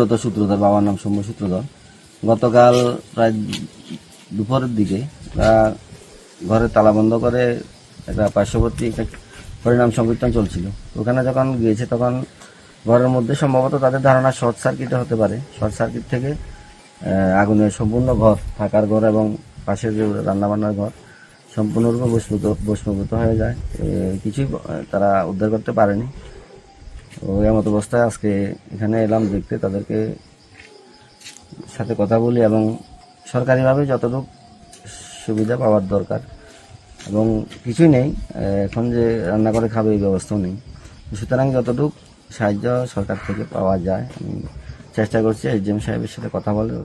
ব্রত সূত্রধর, বাবার নাম সৌম্য সূত্রধর। গতকাল প্রায় দুপুরের দিকে ঘরে তালা বন্ধ করে একটা পার্শ্ববর্তী একটা হরিনাম সংকীর্তন চলছিল। ওখানে যখন গিয়েছে তখন ঘরের মধ্যে সম্ভবত তাদের ধারণা শর্ট সার্কিটে হতে পারে। শর্ট সার্কিট থেকে আগুনের সম্পূর্ণ ঘর থাকার ঘর এবং পাশের যে রান্নাবান্নার ঘর সম্পূর্ণরূপে বস্মুত বস্মভূত হয়ে যায়। কিছুই তারা উদ্ধার করতে পারেনি। ওই এমত অবস্থায় আজকে এখানে এলাম দেখতে, তাদেরকে সাথে কথা বলি এবং সরকারিভাবে যতটুকু সুবিধা পাওয়ার দরকার। এবং কিছুই নেই, এখন যে রান্না করে খাবে এই ব্যবস্থাও নেই। সুতরাং যতটুকু সাহায্য সরকার থেকে পাওয়া যায়, আমি চেষ্টা করছি এসডিএম সাহেবের সাথে কথা বলে